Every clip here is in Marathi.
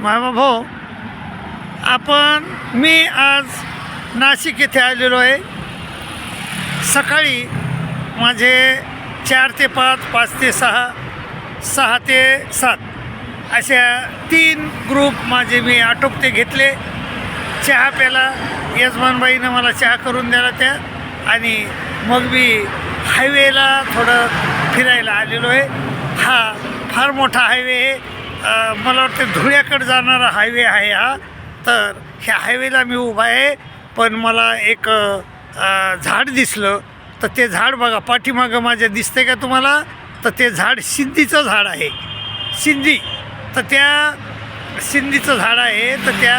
मामा भाऊ आपण मी आज नाशिक येथे आलेलो आहे. सकाळी माझे चार ते पाच पाच ते सहा सहा ते सात अशा तीन ग्रुप माझे मी आटोपते घेतले. चहा प्याला यजमानबाईनं मला चहा करून द्याला त्या आणि मग मी हायवेला थोडं फिरायला आलेलो आहे. हा फार मोठा हायवे आहे. मला वाटतं धुळ्याकडे जाणारा हायवे आहे हा. तर ह्या हायवेला मी उभा आहे. पण मला एक झाड दिसलं. तर ते झाड बघा पाठीमागं माझ्या दिसतंय का तुम्हाला? तर ते झाड सिंधीचं झाड आहे. सिंधी. तर त्या सिंधीचं झाड आहे. तर त्या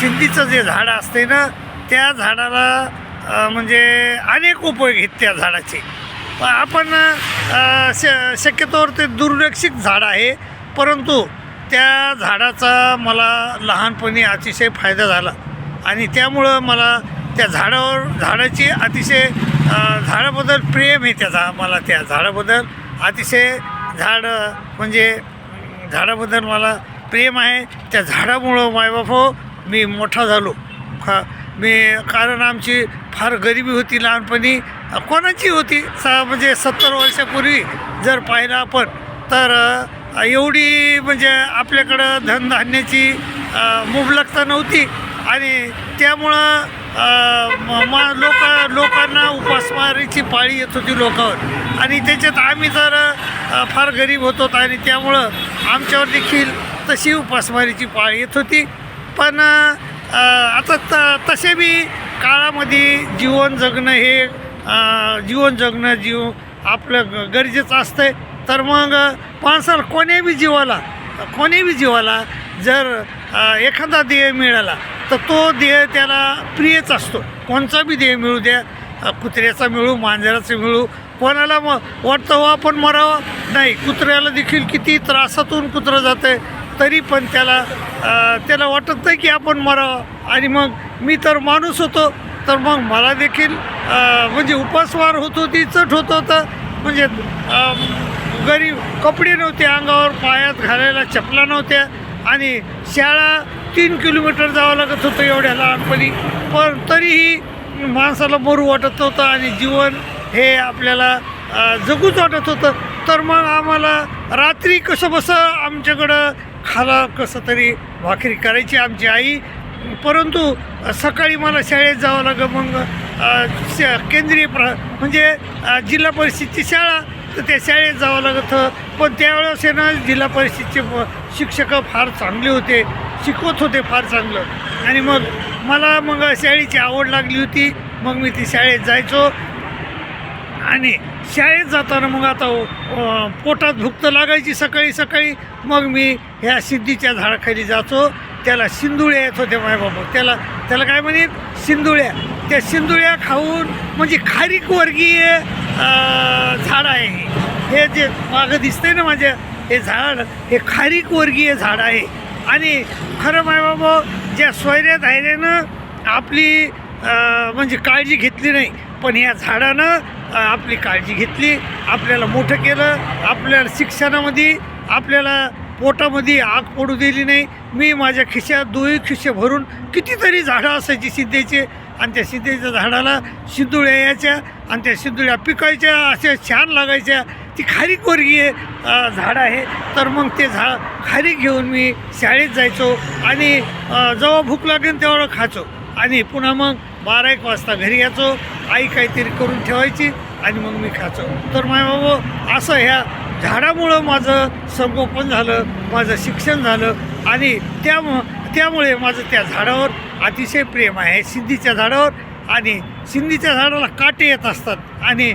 सिंधीचं जे झाड असते ना त्या झाडाला म्हणजे अनेक उपयोग आहेत त्या झाडाचे. आपण श शक्यतोवर ते दुर्लक्षित झाड आहे. परंतु त्या झाडाचा मला लहानपणी अतिशय फायदा झाला. आणि त्यामुळं मला त्या झाडावर झाडाची अतिशय झाडाबद्दल प्रेम आहे त्याचा मला त्या झाडाबद्दल. अतिशय झाड म्हणजे झाडाबद्दल मला प्रेम आहे. त्या झाडामुळं मायबापो मी मोठा झालो. खा मी कारण आमची फार गरिबी होती लहानपणी. कोणाची होती? स म्हणजे सत्तर वर्षापूर्वी जर पाहिलं आपण तर एवढी म्हणजे आपल्याकडं धनधान्याची मुबलकता नव्हती आणि त्यामुळं मा म लोक लोकांना उपासमारीची पाळी येत होती लोकांवर. आणि त्याच्यात आम्ही तर फार गरीब होतो आणि त्यामुळं आमच्यावर देखील तशी उपासमारीची पाळी येत होती. पण आता त तसे बी काळामध्ये जीवन जगणं हे जीवन जगणं जीव आपलं ग- गरजेचं असतंय. तर मग माणसाला कोण्या बी जीवाला कोणी बी जीवाला जर एखादा देह मिळाला तर तो देह त्याला प्रियच असतो. कोणचा बी देह मिळू द्या कुत्र्याचा मिळू मांजराचा मिळू कोणाला मग वाटतं हो आपण मरावं? नाही कुत्र्याला देखील किती त्रासातून कुत्रं जातं आहे तरी पण त्याला त्याला वाटत नाही की आपण मरावं. आणि मग मी तर माणूस होतो तर मग मला देखील म्हणजे उपासवार होत होती चट होत होतं. म्हणजे गरीब कपडे नव्हते अंगावर पायात घालायला चपला नव्हत्या. आणि शाळा तीन किलोमीटर जावं लागत होतं एवढ्या लहानपणी. पण तरीही माणसाला मरू वाटत होतं आणि जीवन हे आपल्याला जगूच वाटत होतं. तर मग आम्हाला रात्री कसं बसं आमच्याकडं खाला कसं तरी भाकरी करायची आमची आई. परंतु सकाळी मला शाळेत जावं लागं मग केंद्रीय प्र म्हणजे जिल्हा परिषदची शाळा. तर त्या शाळेत जावं लागत होतं. पण त्यावेळेस आहे ना जिल्हा परिषदचे शिक्षक फार चांगले होते. शिकवत होते फार चांगलं. आणि मग मला मग शाळेची आवड लागली होती. मग मी ती शाळेत जायचो. आणि शाळेत जाताना मग आता पोटात भुक्त लागायची सकाळी सकाळी. मग मी ह्या सिद्धीच्या झाडाखाली जातो त्याला सिंदुळ्या येत होत्या बाबा त्याला त्याला काय म्हणे? सिंदुळ्या. त्या सिंदुळ्या खाऊन म्हणजे खारीक वर्गीय झाड आहे हे. जे मागं दिसतंय ना माझ्या हे झाड हे खारीक वर्गीय झाड आहे आणि खरं माय बाबा ज्या सोयऱ्या धायऱ्यानं आपली म्हणजे काळजी घेतली नाही पण या झाडानं आपली काळजी घेतली आपल्याला मोठं केलं आपल्याला शिक्षणामध्ये आपल्याला पोटामध्ये आग पडू दिली नाही मी माझ्या खिशात दोही खिशे भरून कितीतरी झाडं असायची सिद्धेचे आणि त्या सिद्धेच्या झाडाला सिंदुळ्या आणि त्या सिंदुळ्या पिकायच्या अशा छान लागायच्या. ती खारीक वर्गीय झाड आहे. तर मग ते झा खारीक घेऊन मी शाळेत जायचो आणि जेव्हा भूक लागेल तेवढं खायचो. आणि पुन्हा मग बारा एक वाजता घरी यायचो. आई काहीतरी करून ठेवायची आणि मग मी खायचो. तर माय बाबा असं ह्या झाडामुळं माझं संगोपन झालं माझं शिक्षण झालं आणि त्यामु त्यामुळे माझं त्या झाडावर अतिशय प्रेम आहे. सिद्धीच्या झाडावर आणि सिंधीच्या झाडाला काटे येत असतात. आणि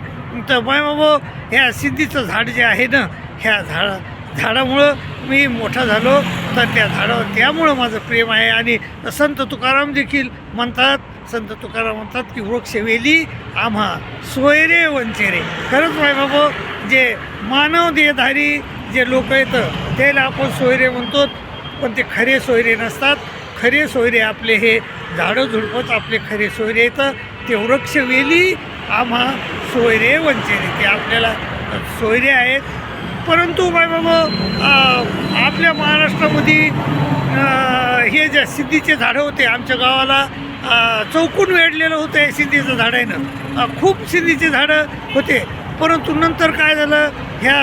तर बाबा ह्या सिंधीचं झाड जे आहे ना ह्या झाडा झाडामुळं मी मोठा झालो. तर त्या झाडावर त्यामुळं माझं प्रेम आहे. आणि संत तुकाराम देखील म्हणतात संत तुकाराम म्हणतात की वृक्ष वेली आम्हा सोयरे वंचेरे. खरंच माय बाबा जे मानव देहधारी जे लोक येतं त्याला आपण सोयरे म्हणतो. पण ते खरे सोयरे नसतात. खरे सोयरे आपले हे झाडं झुडपत आपले खरे सोयरे येतं ते वेली आम्हा सोयरे वंचेरे ते आपल्याला सोयरे आहेत. परंतु बाय बाबा आपल्या महाराष्ट्रामध्ये हे जे सिद्धीचे झाडं होते आमच्या गावाला चौकून वेढलेलं होतं हे सिद्धीचं झाडानं खूप सिद्धीचे झाडं होते. परंतु नंतर काय झालं ह्या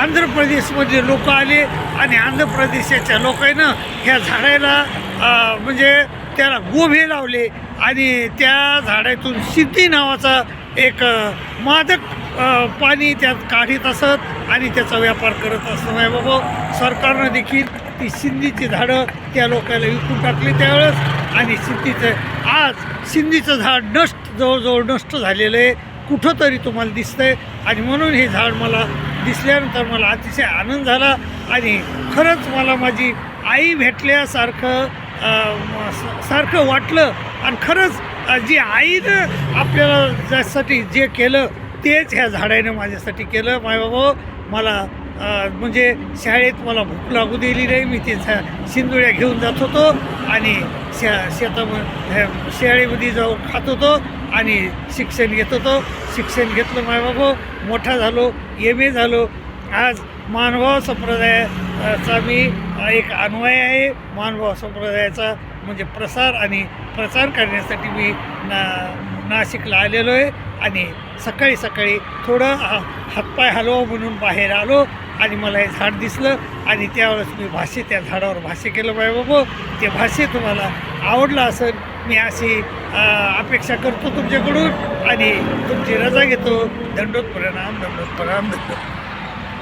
आंध्र प्रदेशमध्ये लोक आले आणि आंध्र प्रदेशाच्या लोकांनं ह्या झाडाला म्हणजे त्याला गोभे लावले. आणि त्या झाडातून सिद्धी नावाचा एक मादक पाणी त्यात काढीत असत आणि त्याचा व्यापार करत असत. नाही बाबा सरकारनं देखील ती सिंधीची झाडं त्या लोकांना विकून टाकली त्यावेळेस आणि सिंधीचं आज सिंधीचं झाड नष्ट जवळजवळ नष्ट झालेलं आहे. कुठंतरी तुम्हाला दिसतंय आणि म्हणून हे झाड मला दिसल्यानंतर मला अतिशय आनंद झाला आणि खरंच मला माझी आई भेटल्यासारखं सारखं वाटलं. आणि खरंच जी आईनं आपल्याला ज्यासाठी जे केलं तेच ह्या झाडानं माझ्यासाठी केलं. माय बाबा मला म्हणजे शाळेत मला भूक लागू दिली नाही. मी ते शिंदुळ्या घेऊन जात होतो आणि शा शेतामध्ये शाळेमध्ये जाऊन खात होतो आणि शिक्षण घेत होतो. शिक्षण घेतलं माय बाबा मोठा झालो एम ए झालो. आज मानभाव चा मी एक अन्वय आहे. मानभाव संप्रदायाचा म्हणजे प्रसार आणि प्रचार करण्यासाठी मी ना नाशिकला आलेलो आहे. आणि सकाळी सकाळी थोडं हा हातपाय हलवा म्हणून बाहेर आलो आणि मला हे झाड दिसलं. आणि त्यावेळेस मी भाष्य त्या झाडावर भाष्य केलं. बाय बाबा ते भाष्य तुम्हाला आवडलं असेल मी अशी अपेक्षा करतो तुमच्याकडून. आणि तुमची रजा घेतो. दंडोत प्रणाम दंडोत प्रणाम दंडोत